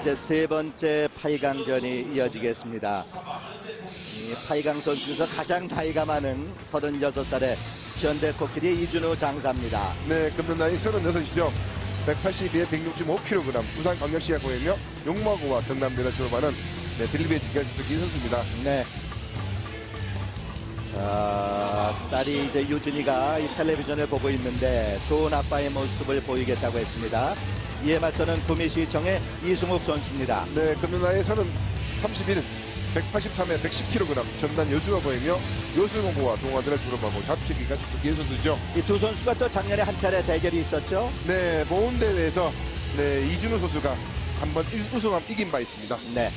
이제 세 번째 8강전이 이어지겠습니다. 이 8강 선수에서 가장 나이가 많은 36살의 현대 코끼리 이준호 장사입니다. 네, 금년 나이 36이죠. 182에 165kg, 부산 광역시가 고이며 용마고와 경남대를 졸업하는 네, 빌리베 지가 주특기 선수입니다. 네. 자, 딸이 이제 유진이가 이 텔레비전을 보고 있는데 좋은 아빠의 모습을 보이겠다고 했습니다. 이에 맞서는 구미시청의 이승욱 선수입니다. 네, 나이 31, 183에 110kg, 전남 여수가 보이며 여수공고와 동아대를 졸업하고 잡치기가 주특기 선수죠. 이 두 선수가 또 작년에 한 차례 대결이 있었죠. 네, 모은 대회에서 네, 이준호 선수가 한번 일- 우승함 이긴 바 있습니다. 네.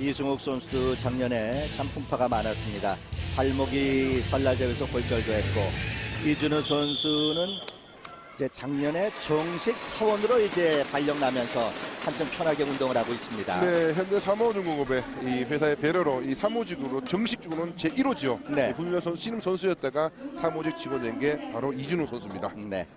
이승욱 선수도 작년에 참 풍파가 많았습니다. 발목이 설날 대회에서 골절도 했고 이준호 선수는 이제 작년에 정식 사원으로 이제 발령 나면서 한참 편하게 운동을 하고 있습니다. 네, 현재 사모중공업의 이 회사의 배려로 이 사무직으로 정식적으로는 제 1호죠. 네. 훈련 선수, 신임 선수였다가 사무직 직원된 게 바로 이준호 선수입니다. 네.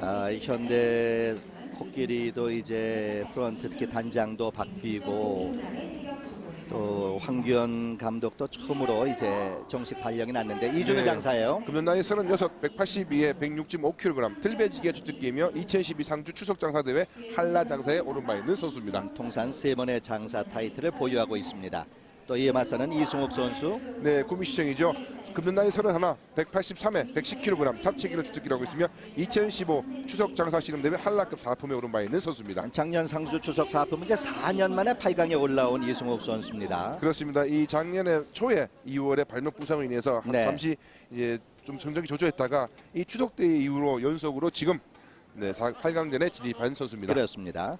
자, 이 현대 코끼리도 이제 프런트 특히 단장도 바뀌고 또 황규현 감독도 처음으로 이제 정식 발령이 났는데 이준호 네. 장사예요. 금년 나이 36, 182에 165kg, 틀배지기의 주특기이며 2012 상주 추석 장사 대회 한라 장사에 오른 바 있는 선수입니다. 통산 세 번의 장사 타이틀을 보유하고 있습니다. 또 이에 맞서는 이승욱 선수. 네, 구미시청이죠. 금년 나이 31, 183에 110kg, 잡채기를 주특기라고 있으며 2015 추석 장사 씨름대회 한라급 4품에 오른 바 있는 선수입니다. 작년 상주 추석 4품 이제 4년 만에 8강에 올라온 이승욱 선수입니다. 그렇습니다. 이 작년에 초에 2월에 발목 부상으로 인해서 한 네. 잠시 이제 좀 성적이 조조했다가 이 추석 대회 이후로 연속으로 지금 네, 8강전에 진입한 선수입니다. 그렇습니다.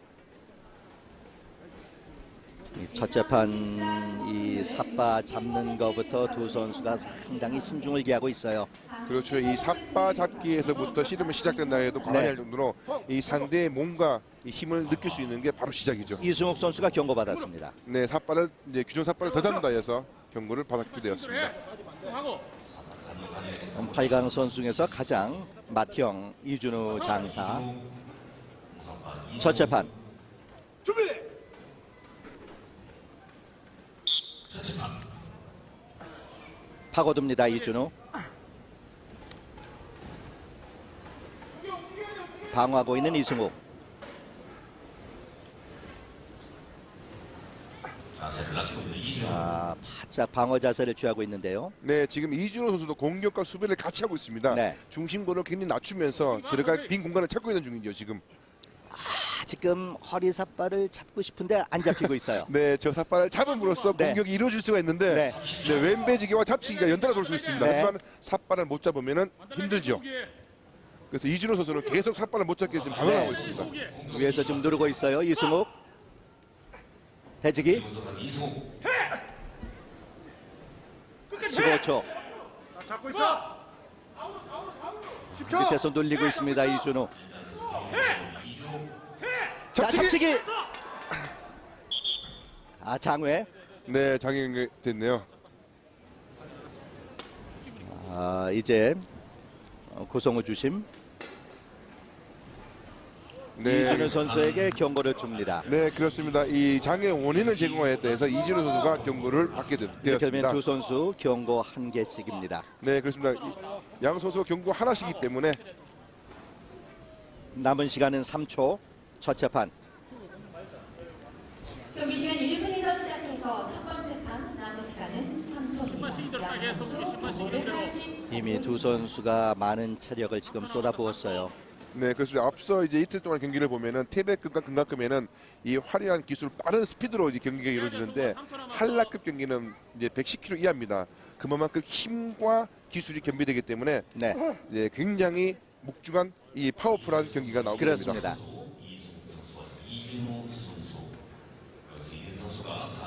이 첫째 판이 삿바 잡는 것부터 두 선수가 상당히 신중을 기하고 있어요. 그렇죠. 이 삿바 잡기에서부터 씨름이 시작된다 해도 과언이 네. 할 정도로 이 상대의 몸과 이 힘을 느낄 수 있는 게 바로 시작이죠. 이승욱 선수가 경고받았습니다. 네, 삿바를 이제 규정 삿바를 더 잡는다 해서 경고를 받게 되었습니다. 8강 선수 중에서 가장 맏형 이준우 장사. 첫째 판. 파고듭니다 이준우. 방어하고 있는 이승욱. 자, 바짝 방어 자세를 취하고 있는데요. 네, 지금 이준호 선수도 공격과 수비를 같이 하고 있습니다. 네. 중심고를 굉장히 낮추면서 들어갈 빈 공간을 찾고 있는 중이죠, 지금. 아, 지금 허리 삿발을 잡고 싶은데 안 잡히고 있어요. 네, 저 삿발을 잡음으로써 네. 공격이 이루어질 수가 있는데 네. 네, 왼배지기와 잡치기가 연달아 돌 수 있습니다. 네. 하지만 삿발을 못 잡으면 힘들죠. 그래서 이준호 선수는 계속 삿발을 못 잡게 지금 방어하고 네. 있습니다. 위에서 지금 누르고 있어요. 이승욱. 배지기. 15초. 잡고 있어. 10초. 밑에서 눌리고 있습니다. 이준우. 자, 잡치기! 아, 장외. 네, 장애 됐네요. 아, 이제 어, 고성우 주심 네. 이준우 선수에게 경고를 줍니다. 네, 그렇습니다. 이 장애 원인을 제공하였다 해서 이준호 선수가 경고를 받게 되- 되었습니다. 두 선수 경고 한 개씩입니다. 네, 그렇습니다. 이- 양 선수가 경고 하나씩이기 때문에 남은 시간은 3초. 첫째 판. 경기 시간 1분에서 시작해서 첫 번째 판 남은 시간은 3초입니다. 이미 두 선수가 많은 체력을 지금 쏟아부었어요. 네, 그래서 앞서 이제 이틀 동안 경기를 보면은 태백급과 금강급에는 이 화려한 기술, 빠른 스피드로 이제 경기가 이루어지는데 한라급 경기는 이제 110km 이하입니다. 그만큼 힘과 기술이 겸비되기 때문에 네, 이제 굉장히 묵직한 이 파워풀한 경기가 됩니다. 그렇습니다.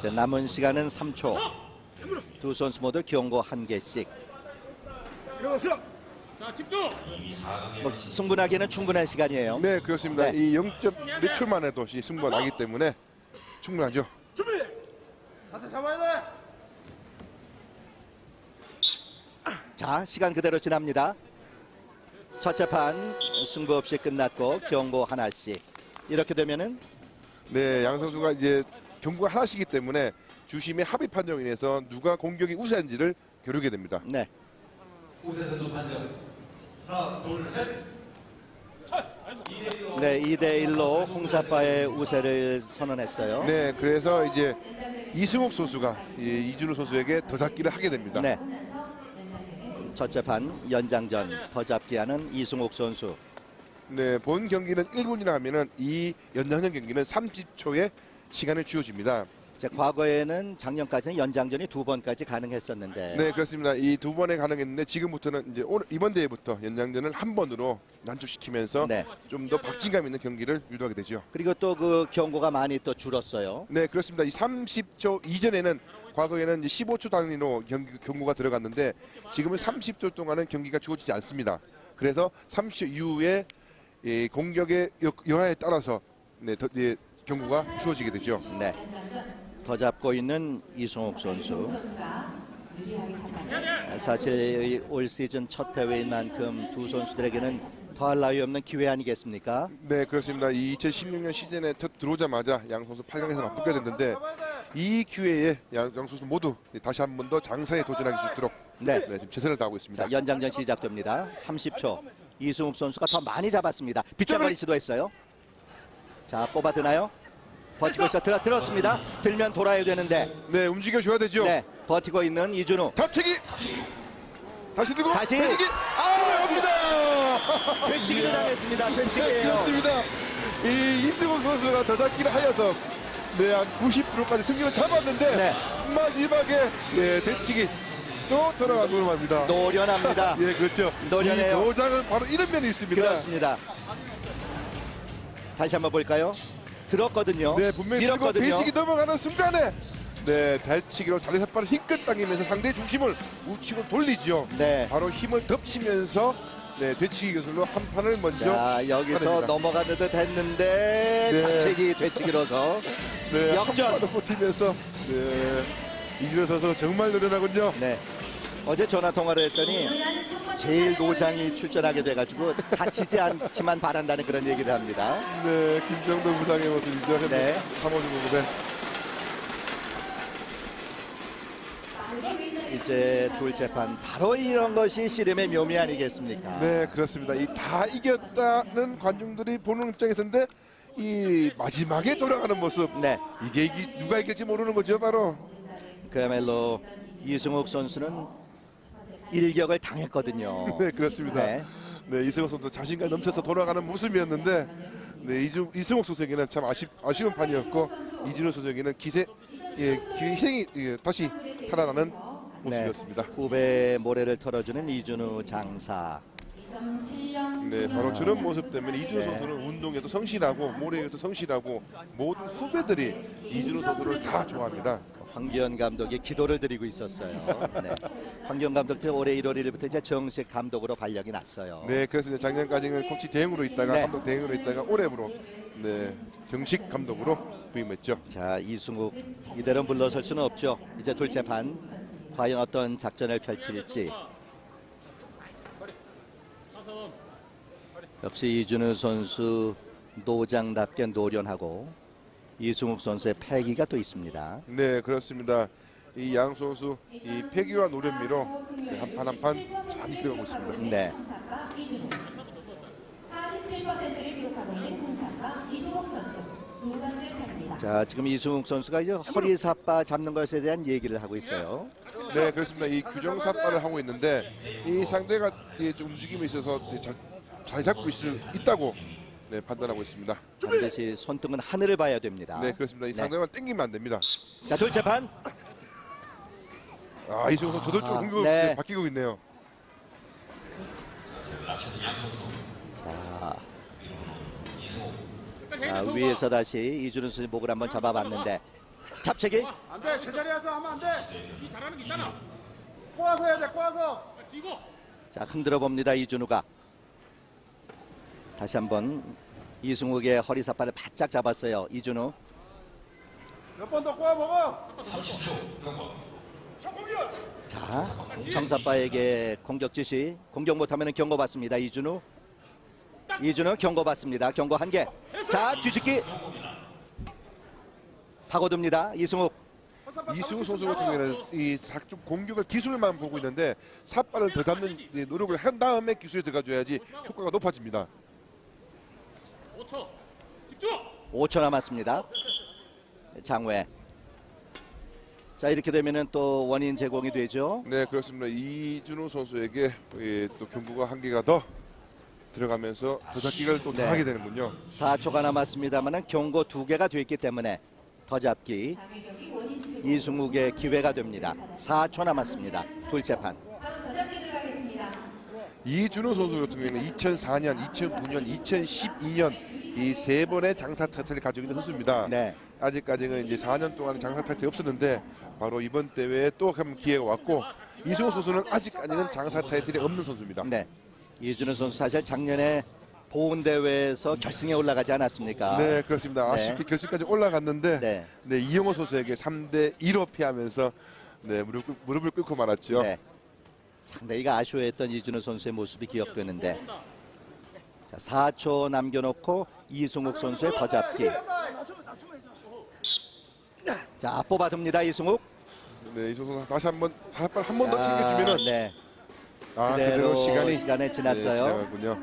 자, 남은 시간은 3초. 두 선수 모두 경고 한 개씩. 자, 집중. 뭐 승분하기에는 충분한 시간이에요. 네, 그렇습니다. 네. 이 0몇 초만 해도 이 승부가 나기 때문에 충분하죠. 준비. 다시 잡아야 돼. 자, 시간 그대로 지납니다. 첫째 판 승부 없이 끝났고 경고 하나씩. 이렇게 되면은 네, 양 선수가 이제 경구가 하나씩이기 때문에 주심의 합의 판정으로 인해서 누가 공격이 우세한지를 겨루게 됩니다. 네. 네, 2대 1로 홍사파의 우세를 선언했어요. 네, 그래서 이제 이승욱 선수가 이 이준호 선수에게 더 잡기를 하게 됩니다. 네. 첫째 판 연장전 더 잡기 하는 이승욱 선수. 네, 본 경기는 1분이라 하면은 이 연장전 경기는 30초의 시간을 주어집니다. 이제 과거에는 작년까지는 연장전이 두 번까지 가능했었는데 네, 그렇습니다. 이 두 번에 가능했는데 지금부터는 이제 오늘 이번 대회부터 연장전을 한 번으로 단축시키면서 네. 좀 더 박진감 있는 경기를 유도하게 되죠. 그리고 또 그 경고가 많이 또 줄었어요. 네, 그렇습니다. 이 30초 이전에는 과거에는 이제 15초 단위로 경기, 경고가 들어갔는데 지금은 30초 동안은 경기가 주어지지 않습니다. 그래서 30초 이후에 이 공격의 여- 여하에 따라서 네, 더, 예, 경고가 주어지게 되죠. 네. 더 잡고 있는 이승욱 선수. 사실 올 시즌 첫 대회인 만큼 두 선수들에게는 더할 나위 없는 기회 아니겠습니까? 네, 그렇습니다. 이 2016년 시즌에 첫 들어오자마자 양 선수 8강에서 맞붙게 됐는데 이 기회에 양, 양 선수 모두 다시 한 번 더 장사에 도전하기 수 있도록 네. 네, 지금 최선을 다하고 있습니다. 자, 연장전 시작됩니다. 30초. 이승욱 선수가 더 많이 잡았습니다. 빗장거리 시도했어요. 자, 뽑아 드나요? 버티고 있어 들어 들었습니다. 들면 돌아야 되는데. 네, 움직여줘야 되죠. 네. 버티고 있는 이준우. 잡치기! 다시 들고 다시! 되치기! 아, 갑니다! 되치기를 당했습니다. 네, 되치기예요. 그렇습니다. 이 이승훈 선수가 더 잡기를 하여서 네, 한 90%까지 승리를 잡았는데 네. 마지막에 네, 대치기 또 걸로 맙니다. 노련합니다. 예, 그렇죠. 노련해요. 이 도장은 바로 이런 면이 있습니다. 그렇습니다. 다시 한번 볼까요? 들었거든요. 네, 분명히 들고. 대치기 넘어가는 순간에 네, 대치기로 다리 삿발을 힘껏 당기면서 상대의 중심을 우측으로 돌리죠. 네. 바로 힘을 덮치면서 네, 대치기 기술로 한 판을 먼저 자, 여기서. 넘어가는 듯 했는데 네. 잡채기 되치기로서 네, 역전. 한 판을 버티면서 네, 선수 정말 노련하군요. 네. 어제 전화 통화를 했더니 제일 노장이 출전하게 돼가지고 다치지 않기만 바란다는 그런 얘기를 합니다. 네, 김정도 부장의 모습이죠. 네. 3호 중국에 이제 둘째 판 바로 이런 것이 씨름의 묘미 아니겠습니까? 네, 그렇습니다. 이 다 이겼다는 관중들이 보는 입장에서인데 이 마지막에 돌아가는 모습 네. 이게 이기, 누가 이길지 모르는 거죠, 바로. 그야말로 이승욱 선수는 일격을 당했거든요. 네, 그렇습니다. 네. 네, 이승욱 선수 자신감 넘쳐서 돌아가는 모습이었는데 네, 이주, 이승욱 선수에게는 참 아쉬, 아쉬운 판이었고 이준호 선수에게는 기세, 예, 기- 희생이 예, 다시 살아나는 모습이었습니다. 후배 모래를 털어주는 이준우 장사. 네, 바로 저런 모습 때문에 이준호 네. 선수는 운동에도 성실하고 모래에도 성실하고 모든 후배들이 이준호 선수를 다 좋아합니다. 황기현 감독이 기도를 드리고 있었어요. 네. 황기현 감독도 올해 1월 1일부터 이제 정식 감독으로 발령이 났어요. 네, 그래서 작년까지는 코치 대행으로 있다가 네. 감독 대행으로 있다가 올해부로 네, 정식 감독으로 부임했죠. 자 이승욱 이대로 물러설 수는 없죠. 이제 둘째 판 과연 어떤 작전을 펼칠지. 역시 이준우 선수 노장답게 노련하고 이승욱 선수의 패기가 또 있습니다. 네, 그렇습니다. 이 양 선수 이 패기와 노련미로 한 판 한 판 잘 이끌어가고 있습니다. 네. 47%를 기록하고 있는 홍사파 이승욱 선수 두 번째 판입니다. 자 지금 이승욱 선수가 이제 허리 사빠 잡는 것에 대한 얘기를 하고 있어요. 네, 그렇습니다. 이 규정 삿발을 하고 있는데 이 상대가 이좀 움직임에 있어서 잘, 잘 잡고 있, 있다고 네, 판단하고 있습니다. 반드시 손등은 하늘을 봐야 됩니다. 네, 그렇습니다. 이 상대만 땡기면 안 됩니다. 자 둘째 판. 아, 이승우 선수 저돌적으로 아, 공격으로 네. 네, 바뀌고 있네요. 자, 자 위에서 다시 이준우 선수 목을 한번 잡아봤는데 잡채기 안 돼. 제자리에서 하면 안 돼. 이 잘하는 게 있잖아. 꼬아서 해야 돼. 꼬아서. 뛰고. 자 흔들어 봅니다 이준우가 다시 한번 이승욱의 허리 사파를 바짝 잡았어요. 이준우 몇 번 더 꼬아 먹어. 자 정사파에게 공격 지시. 공격 못하면 경고 받습니다. 이준우 이준호 경고 받습니다. 경고 한 개. 자 뒤집기. 파고듭니다. 이승욱. 이승우 선수 같은 경우에는 이좀 공격을 기술만 보고 있는데 삿발을 더 잡는 이 노력을 한 다음에 기술에 들어가줘야지 효과가 높아집니다. 5초 집중 5초 남았습니다. 장외. 자 이렇게 되면은 또 원인 제공이 되죠. 네 그렇습니다. 이준호 선수에게 예, 또 경고가 한 개가 더 들어가면서 도잡기를 또 네. 당하게 되는군요. 4초가 남았습니다만은 경고 두 개가 됐기 때문에 더 잡기. 이승욱의 기회가 됩니다. 4초 남았습니다. 둘째 판. 이준호 선수 같은 경우에는 2004년, 2009년, 2012년 이 세 번의 장사 타이틀을 가지고 있는 선수입니다. 네. 아직까지는 이제 4년 동안 장사 타이틀이 없었는데 바로 이번 대회에 또 한 기회가 왔고 이승호 선수는 아직까지는 장사 타이틀이 없는 선수입니다. 네. 이준호 선수 사실 작년에 보훈 대회에서 결승에 올라가지 않았습니까? 네, 그렇습니다. 네. 아쉽게 결승까지 올라갔는데 네. 네, 이영호 선수에게 3대 1로 피하면서 네, 무릎, 무릎을 꿇고 말았죠. 네. 상당히 아쉬워했던 이준호 선수의 모습이 기억되는데 자, 4초 남겨놓고 이승욱 선수의 더 잡기. 자 뽑아둡니다 이승욱. 네, 선수 다시 한번 한번 한번더 아, 챙겨주면은 네. 아, 그대로 그대로 시간이 시간에 지났어요. 네.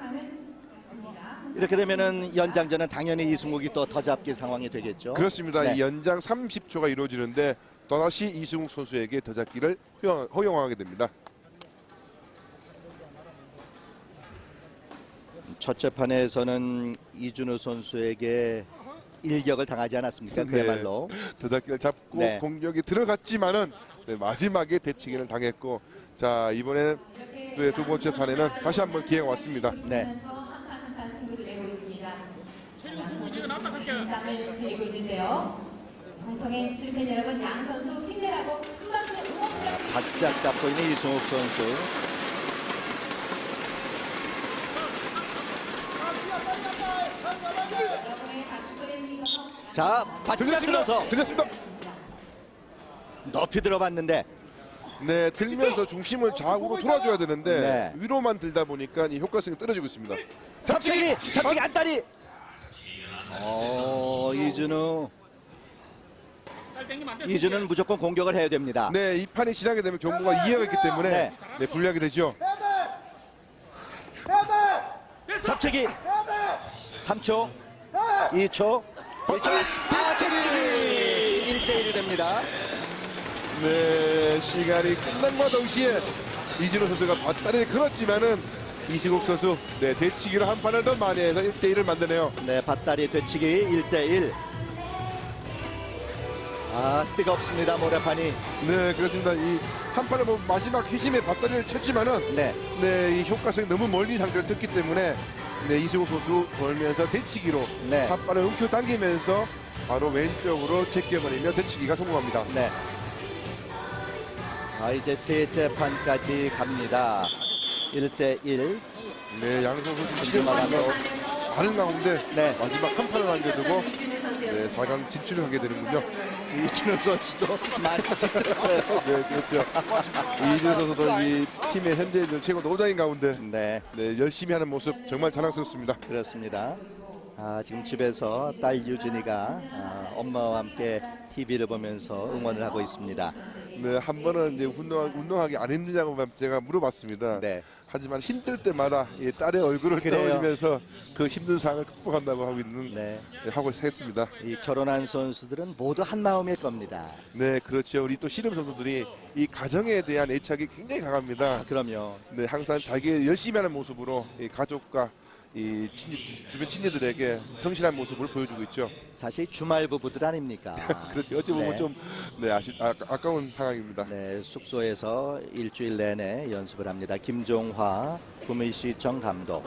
이렇게 되면은 연장전은 당연히 이승욱이 또 더 잡기 상황이 되겠죠. 그렇습니다. 네. 이 연장 30초가 이루어지는데 또다시 이승욱 선수에게 더 잡기를 허용, 허용하게 됩니다. 첫째 판에서는 이준호 선수에게 일격을 당하지 않았습니까? 네. 그야말로. 더 잡기를 잡고 네. 공격이 들어갔지만은 네, 마지막에 대치기를 당했고 자 이번에 또두 번째 판에는 다시 한번 기회가 왔습니다. 네. 있는데요. 여러분 양 선수 힘내라고 응원 부탁드립니다. 바짝 잡고 있는 이승욱 선수. 여러분의 박수 소리를 이어서 자 바짝 들어서 들렸습니다. 높이 들어봤는데 네, 들면서 중심을 좌우로 돌아줘야 되는데 네. 위로만 들다 보니까 이 효과성이 떨어지고 있습니다. 잡치기 잡치기 안다리. 어 안돼 이준호는 무조건 공격을 해야 됩니다. 네, 이 판이 지나게 되면 경고가 이해가 있기 때문에 네. 네, 불리하게 되죠. 해야 돼! 잡치기 해야 돼! 3초 2초 1초 아 잡치기 1대1이 됩니다. 네, 시간이 끝남과 동시에 이진호 선수가 밧다리를 걸었지만은 이승욱 선수 네, 대치기로 한 판을 더 많이 해서 1대1을 만드네요. 네, 밧다리 되치기 1대1. 아, 뜨겁습니다, 모래판이. 네, 그렇습니다. 이 한 판을 뭐 마지막 회심에 밧다리를 쳤지만은 네, 네, 이 효과성이 너무 멀리 상대를 듣기 때문에 네, 이승욱 선수 돌면서 대치기로 네. 삿발을 움켜 당기면서 바로 왼쪽으로 제껴버리며 대치기가 성공합니다. 네. 아, 이제 셋째 판까지 갑니다. 1대1. 네, 양 선수 체력이 감독. 많은 가운데 네. 마지막 한 판을 남겨두고 네, 4강 진출을 하게 되는군요. 이준호 선수도 많이 지쳤어요. 네, 그렇죠. 이준 선수도 이 팀의 현재 최고 노장인 가운데 네, 네, 열심히 하는 모습 정말 자랑스럽습니다. 그렇습니다. 아, 지금 집에서 딸 유진이가 아, 엄마와 함께 TV를 보면서 응원을 하고 있습니다. 네, 한 번은 이제 운동, 운동하기 안 힘드냐고만 제가 물어봤습니다. 네. 하지만 힘들 때마다 이 딸의 얼굴을. 떠올리면서 그 힘든 상황을 극복한다고 하고 있는 네. 네, 하고 했습니다. 이 결혼한 선수들은 모두 한 마음일 겁니다. 네, 그렇죠. 우리 또 씨름 선수들이 이 가정에 대한 애착이 굉장히 강합니다. 그럼요. 네, 항상 자기 열심히 하는 모습으로 이 가족과 이 친지, 주변 친지들에게 성실한 모습을 보여주고 있죠. 사실 주말 부부들 아닙니까? 그렇죠. 어찌 보면 네. 좀 네, 아시, 아, 아까운 상황입니다. 네, 숙소에서 일주일 내내 연습을 합니다. 김종화 구미시청 감독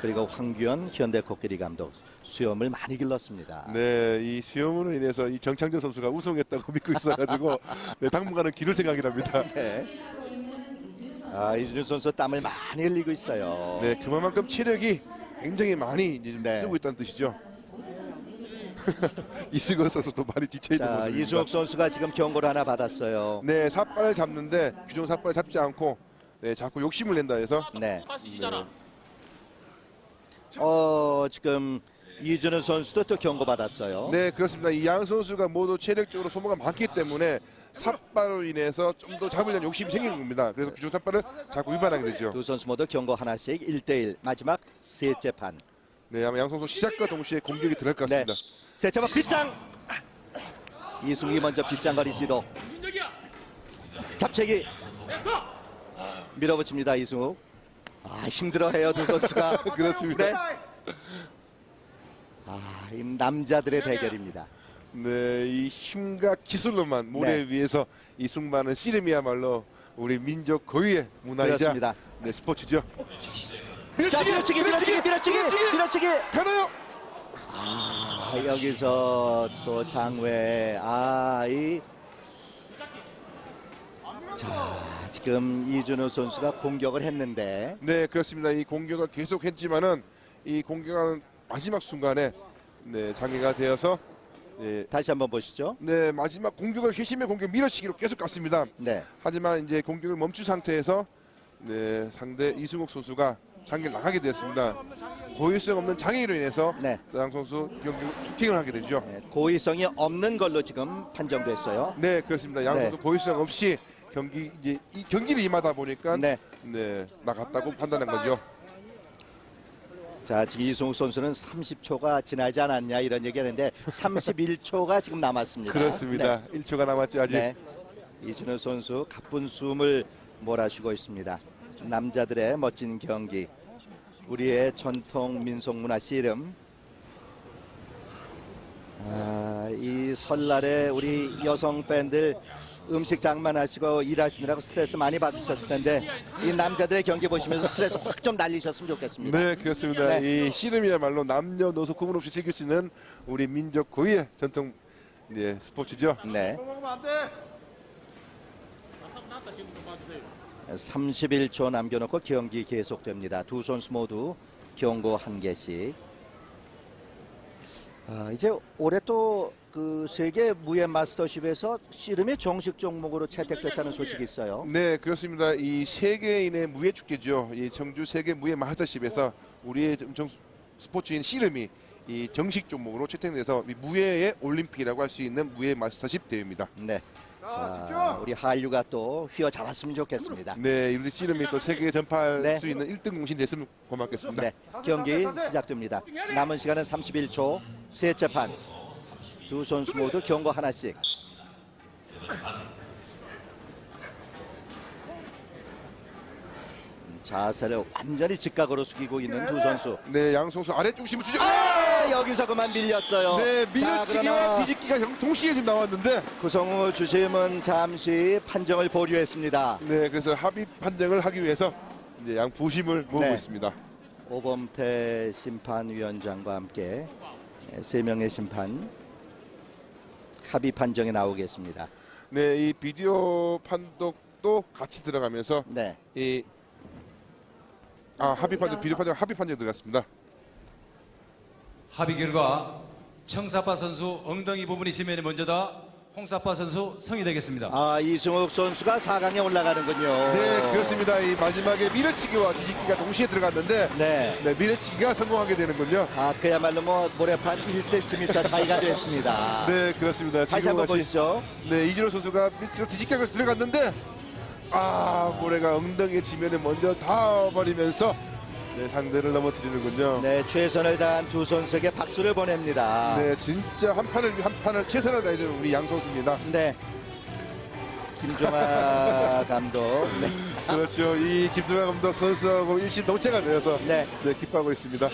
그리고 황규현 현대 코끼리 감독 수염을 많이 길렀습니다. 네, 이 수영으로 인해서 이 정창재 선수가 우승했다고 믿고 있어가지고 네, 당분간은 기를 생각이 납니다. 네. 아 이준호 선수 땀을 많이 흘리고 있어요. 네, 그만큼 체력이 굉장히 많이 이제 좀 네. 쓰고 있다는 뜻이죠. 이승호 선수도 많이 지쳐 있는 자 모습입니다. 이승욱 선수가 지금 경고를 하나 받았어요. 네, 삿발을 잡는데 규정 삿발을 잡지 않고 네, 자꾸 욕심을 낸다 해서 네. 시잖아 어, 지금 이준우 선수도 또 경고받았어요. 네, 그렇습니다. 이 양 선수가 모두 체력적으로 소모가 많기 때문에 삿발로 인해서 좀 더 잡으려는 욕심이 생긴 겁니다. 그래서 규정 삿발을 자꾸 위반하게 되죠. 두 선수 모두 경고 하나씩 1대1 마지막 셋째 판. 네, 아마 양 선수 시작과 동시에 공격이 들어갈 것 네. 같습니다. 셋째 판 빗장. 이승기 먼저 빗장거리 시도. 잡채기 서. 밀어붙입니다 이승욱. 아 힘들어해요 두 선수가. 그렇습니다. 네. 아, 이 남자들의 대결입니다. 네, 이 힘과 기술로만 모래 네. 위에서 이 승부하는 씨름이야말로 우리 민족 고유의 문화이자 그렇습니다. 네, 스포츠죠. 자 밀어치기 밀어치기 밀어치기 밀어치기. 가나요? 아, 여기서 또 장외 아 이 자 지금 이준호 선수가 공격을 했는데 네, 그렇습니다. 이 공격을 계속 했지만은 이 공격하는 마지막 순간에 네, 장애가 되어서 네, 다시 한번 보시죠. 네, 마지막 공격을 회심의 공격 밀어치기로 계속 갔습니다. 네. 하지만 이제 공격을 멈춘 상태에서 네, 상대 이승욱 선수가 장기를 나가게 되었습니다. 고의성 없는 장애로 인해서 네. 양 선수 경기 투팅을 하게 되죠. 네, 고의성이 없는 걸로 지금 판정됐어요. 네, 그렇습니다. 양 네. 선수 고의성 없이 경기 이제 이 경기를 임하다 보니까 네. 네, 나갔다고 판단한 거죠. 자, 지금 이승욱 선수는 30초가 지나지 않았냐 이런 얘기하는데 31초가 지금 남았습니다. 그렇습니다. 1초가 남았죠 아직. 네. 네. 이준호 선수 가쁜 숨을 몰아쉬고 있습니다. 남자들의 멋진 경기. 우리의 전통 민속 문화 씨름. 아, 이 설날에 우리 여성 팬들 음식 장만하시고 일하시느라고 스트레스 많이 받으셨을 텐데 이 남자들의 경기 보시면서 스트레스 확 좀 날리셨으면 좋겠습니다. 네, 그렇습니다. 네. 이 씨름이야말로 남녀노소 구분 없이 즐길 수 있는 우리 민족 고유의 전통 네, 스포츠죠. 네. 또 먹으면 안 돼. 나사 나왔다 지금 좀 봐주세요. 31초 남겨놓고 경기 계속됩니다. 두 선수 모두 경고 한 개씩. 아, 이제 올해 또 그 세계 무예 마스터십에서 씨름이 정식 종목으로 채택됐다는 소식이 있어요. 네, 그렇습니다. 이 세계인의 무예 축제죠. 이 청주 세계 무예 마스터십에서 우리의 정, 스포츠인 씨름이 이 정식 종목으로 채택돼서 이 무예의 올림픽이라고 할 수 있는 무예 마스터십 대회입니다. 네. 자, 자. 우리 한류가 또 휘어 잡았으면 좋겠습니다. 네, 우리 씨름이 또 세계에 전파할 네. 수 있는 1등 공신 됐으면 고맙겠습니다. 네, 경기 시작됩니다. 남은 시간은 31초. 셋째 판. 두 선수 모두 경고 하나씩. 음, 자세를 완전히 직각으로 숙이고 있는 두 선수. 네, 양 선수 아래 중심을 주죠. 아, 여기서 그만 밀렸어요. 네, 그러나 뒤집기가 형- 동시에 지금 나왔는데 구성우 주심은 잠시 판정을 보류했습니다. 네, 그래서 합의 판정을 하기 위해서 이제 양 부심을 모으고 네. 있습니다. 오범태 심판위원장과 함께 세 명의 심판 합의 판정에 나오겠습니다. 네, 이 비디오 판독도 같이 들어가면서 네. 이 아, 합의 판정, 비디오 판정, 합의 판정 들어갔습니다. 합의 결과 청사파 선수 엉덩이 부분이 지면에 먼저다 홍사파 선수 성이 되겠습니다. 아 이승욱 선수가 4강에 올라가는군요. 네, 그렇습니다. 이 마지막에 밀어치기와 뒤집기가 동시에 들어갔는데 네. 네, 밀어치기가 성공하게 되는군요. 아 그야말로 뭐 모래판 1cm 차이가 됐습니다. 네, 그렇습니다. 다시 한번 보시죠. 네, 이진호 선수가 밑으로 뒤집기가 들어갔는데 아, 모래가 엉덩이 지면에 먼저 닿아버리면서 네, 상대를 넘어뜨리는군요. 네 최선을 다한 두 선수에게 박수를 보냅니다. 네, 진짜 한 판을 한 판을 최선을 다해주는 우리 양 선수입니다. 네. 김종아 감독. 네. 그렇죠. 이 김동현 감독 선수하고 일심 동체가 되어서 네. 네, 기뻐하고 있습니다.